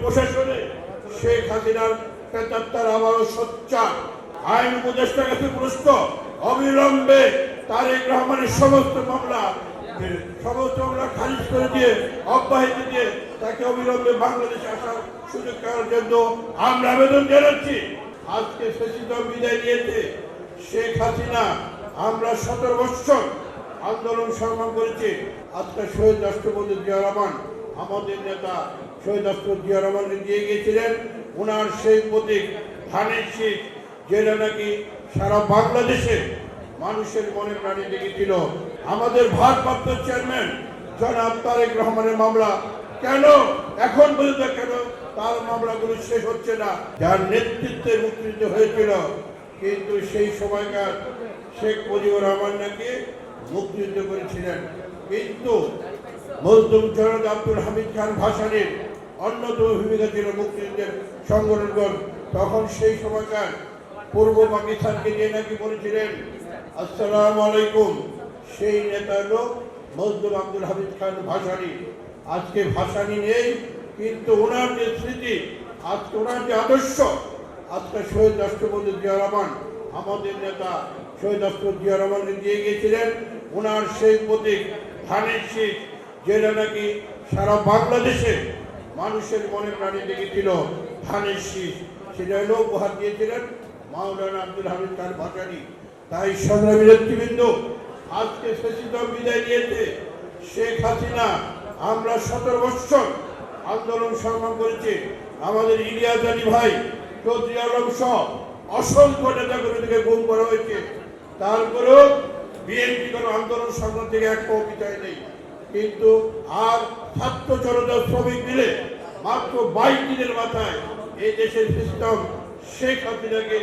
প্রশাসনে শেখ হাসিনার প্রেতাত্মার আবারও সোচ্চার। আইন উপদেষ্টার কাছে প্রশ্ন অবিলম্বে তারেক রহমানের সমস্ত মামলা সমস্ত মামলা খারিজ করে দিয়ে, অব্যাহতি দিয়ে তাকে অবিলম্বে বাংলাদেশে আসার সুযোগ করার জন্য আমরা আবেদন জানাচ্ছি। আজকে শশীদম বিদায় নিয়েছে। শেখ হাসিনা, আমরা সতেরো বৎসর আন্দোলন সংগ্রাম করেছি। আজকে শহীদ রাষ্ট্রপতি জিয়া রহমান, আমাদের নেতা শহীদ জিয়া রহমানকে দিয়ে গিয়েছিলেন। ওনার সেই প্রতীক, ধানের শীষ, যেটা নাকি সারা বাংলাদেশে মানুষের মনে প্রাণী লেগেছিল আমাদের ভারপ্রাপ্ত চেয়ারম্যান জনাব তারেক রহমানের মামলা কেন? এখন পর্যন্ত কেন তার মামলাগুলো শেষ হচ্ছে না? যার নেতৃত্বে মুক্তিযুদ্ধ হয়েছিল। কিন্তু সেই সময়কার শেখ মুজিবুর রহমান নাকি মুক্তিযুদ্ধ করেছিলেন। কিন্তু মজদুম জনদ আব্দুল হামিদ খান ভাসানির অন্যতম ভূমিকা ছিল মুক্তিযুদ্ধের সংগঠনগণ। তখন সেই সময়কার পূর্ব পাকিস্তানকে নিয়ে নাকি বলেছিলেন, আসসালাম আলাইকুম সেই নেতা লোক মজদুম আব্দুল হামিদ খান ভাসানি। আজকে ভাসানি নেই, কিন্তু ওনার যে স্মৃতি, আজকে ওনার যে আদর্শ, আজকে শহীদ রাষ্ট্রপতি জিয়া রহমান, আমাদের নেতা শহীদ রাষ্ট্রপতি জিয়া রহমানকে দিয়ে গিয়েছিলেন। ওনার সেই প্রতীক, ধানের শীষ যেটা নাকি সারা বাংলাদেশে মানুষের মনে প্রাণী লেগেছিল ধানের শীষ সেটা হলো উপহার দিয়েছিলেন মাওলানা আব্দুল হামিদ তার ভাসানি তাই সংগ্রামী নেতৃবৃন্দ, আজকে শশীদম বিদায় নিয়েছে। শেখ হাসিনা, আমরা সতেরো বৎসর আন্দোলন সংগ্রাম করেছি। আমাদের ইলিয়াস আলী ভাই, চৌধুরী আলম সহ অসংখ্য নেতাকর্মীদেরকে গুম করা হয়েছে। তারপরেও বিএনপি কোনো আন্দোলন সংগ্রাম থেকে এক বিজয় নেই। কিন্তু আর ছাত্র জনতা শ্রমিক মিলে মাত্র বাইশ দিনের মাথায় এই দেশের সিস্টেম শেখ হাসিনাকে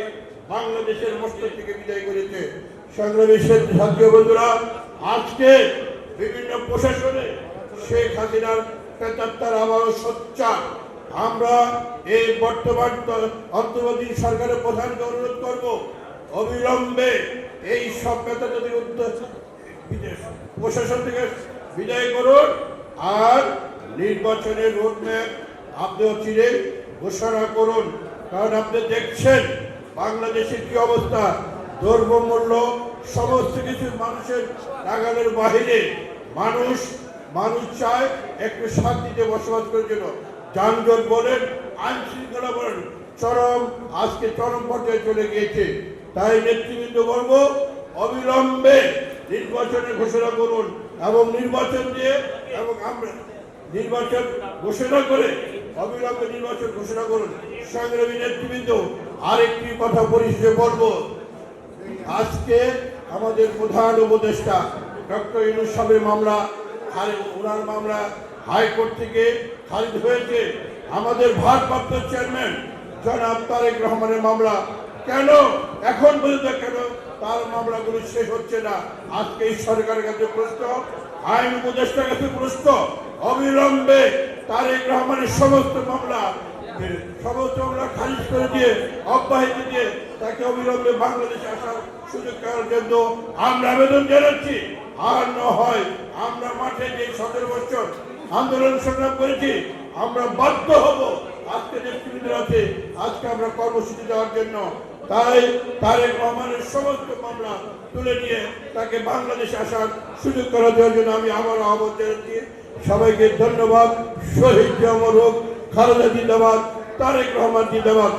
বাংলাদেশের মস্তক থেকে বিদায় করেছে। সংগ্রামী সাথী বন্ধুরা, আজকে বিভিন্ন প্রশাসনে শেখ হাসিনার প্রেতাত্মার আবারও সোচ্চার। আমরা এই বর্তমান অন্তর্বর্তী সরকারের প্রধানকে অনুরোধ করব, অবিলম্বে এই সব উদ্দেশ্য বিদেশ প্রশাসন থেকে বিদায় করুন। আর নির্বাচনের রোডম্যাপ আপনি চিরে ঘোষণা করুন। কারণ আপনি দেখছেন বাংলাদেশের কি অবস্থা। দ্রব্যমূল্য, সমস্ত কিছু মানুষের নাগালের বাহিরে। মানুষ মানুষ চায় একটু শান্তিতে বসবাস করার জন্য। যানজট বলেন আইন শৃঙ্খলা বলেন, চরম, আজকে চরম পর্যায়ে চলে গিয়েছে। তাই নেতৃবৃন্দ বলব, অবিলম্বে নির্বাচনের ঘোষণা করুন এবং নির্বাচন দিয়ে এবং আমরা নির্বাচন ঘোষণা করে অবিলম্বে নির্বাচন ঘোষণা করুন। সংগ্রামী নেতৃবৃন্দ, আরেকটি কথা পরিশেষে বলব। আজকে আমাদের প্রধান উপদেষ্টা ডক্টর ইনুস সাহেবের মামলা ওনার মামলা হাইকোর্ট থেকে খারিজ হয়েছে। আমাদের ভারপ্রাপ্ত চেয়ারম্যান জনাব তারেক রহমানের মামলা। কেন? এখন পর্যন্ত কেন তার মামলাগুলো শেষ হচ্ছে না। আজকে এই সরকারের কাছে প্রশ্ন, আইন উপদেষ্টার কাছে প্রশ্ন, অবিলম্বে তারেক রহমানের সমস্ত মামলা সমস্ত মামলা খারিজ করে দিয়ে, অব্যাহতি দিয়ে তাকে অবিলম্বে বাংলাদেশে আসার সুযোগ করার জন্য আমরা আবেদন জানাচ্ছি। আর না হয় আমরা মাঠে যে সতেরো বছর আন্দোলন সংগ্রাম করেছি, আমরা বাধ্য হব আজকে নেতৃবৃন্দ আছে, আজকে আমরা কর্মসূচি দেওয়ার জন্য। তাই তারেক রহমানের সমস্ত মামলা তুলে নিয়ে তাকে বাংলাদেশে আসার সুযোগ করা দেওয়ার জন্য আমি আবারও আহ্বান জানাচ্ছি। সবাইকে ধন্যবাদ। শহীদ জমর হোক, খালেদা জিন্দাবাদ, তারেক রহমান জিন্দাবাদ।